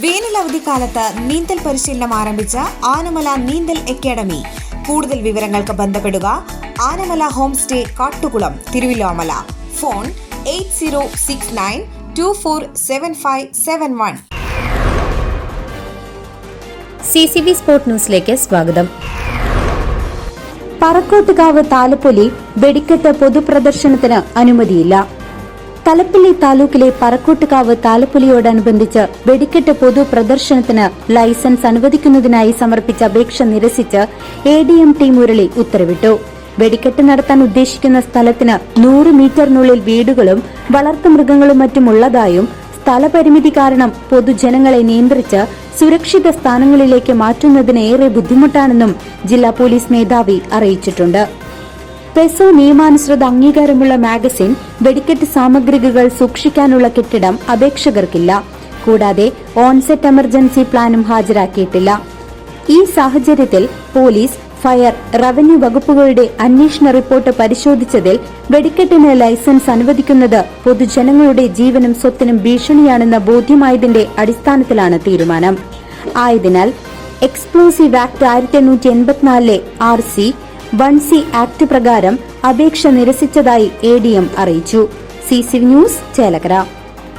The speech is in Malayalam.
വേനൽ അവധിക്കാലത്ത് നീന്തൽ പരിശീലനം ആരംഭിച്ച ആനമല നീന്തൽ അക്കാദമി. കൂടുതൽ വിവരങ്ങൾക്ക് ബന്ധപ്പെടുക Anamala home stay Kattukulam Thiruvilwamala. Phone eight zero six nine two four seven five seven one. C C B sport ന്യൂസിലേക്ക് സ്വാഗതം. പറക്കോട്ടുകാവ് താലപ്പൊലി വെടിക്കെട്ട് പൊതുപ്രദർശനത്തിന് അനുമതിയില്ല. തലപ്പള്ളി താലൂക്കിലെ പറക്കോട്ടുകാവ് താലപ്പൊലിയോടനുബന്ധിച്ച് വെടിക്കെട്ട് പൊതു പ്രദർശനത്തിന് ലൈസൻസ് അനുവദിക്കുന്നതിനായി സമർപ്പിച്ച അപേക്ഷ നിരസിച്ച് A D M T Murali ഉത്തരവിട്ടു. വെടിക്കെട്ട് നടത്താൻ ഉദ്ദേശിക്കുന്ന സ്ഥലത്തിന് നൂറ് മീറ്ററിനുള്ളിൽ വീടുകളും വളർത്തുമൃഗങ്ങളും മൃഗങ്ങളും ഉള്ളതായും സ്ഥലപരിമിതി കാരണം പൊതുജനങ്ങളെ നിയന്ത്രിച്ച് സുരക്ഷിത സ്ഥാനങ്ങളിലേക്ക് മാറ്റുന്നതിന് ഏറെ ബുദ്ധിമുട്ടാണെന്നും ജില്ലാ പോലീസ് മേധാവി അറിയിച്ചിട്ടുണ്ട്. പെസോ നിയമാനുസൃത അംഗീകാരമുള്ള മാഗസിൻ വെടിക്കെട്ട് സാമഗ്രികൾ സൂക്ഷിക്കാനുള്ള കെട്ടിടം അപേക്ഷകർക്കില്ല. കൂടാതെ ഓൺസെറ്റ് എമർജൻസി പ്ലാനും ഹാജരാക്കിയിട്ടില്ല. ഈ സാഹചര്യത്തിൽ പോലീസ് ഫയർ റവന്യൂ വകുപ്പുകളുടെ അന്വേഷണ റിപ്പോർട്ട് പരിശോധിച്ചതിൽ വെടിക്കെട്ടിന് ലൈസൻസ് അനുവദിക്കുന്നത് പൊതുജനങ്ങളുടെ ജീവനും സ്വത്തിനും ഭീഷണിയാണെന്ന ബോധ്യമായതിന്റെ അടിസ്ഥാനത്തിലാണ് തീരുമാനം. ആയതിനാൽ എക്സ്പ്ലോസീവ് ആക്ട് ആയിരത്തി എണ്ണൂറ്റി എൺപത്തിനാലിലെ R C one C act പ്രകാരം അപേക്ഷ നിരസിച്ചതായി എ ഡി എം അറിയിച്ചു. C C news Chelakkara.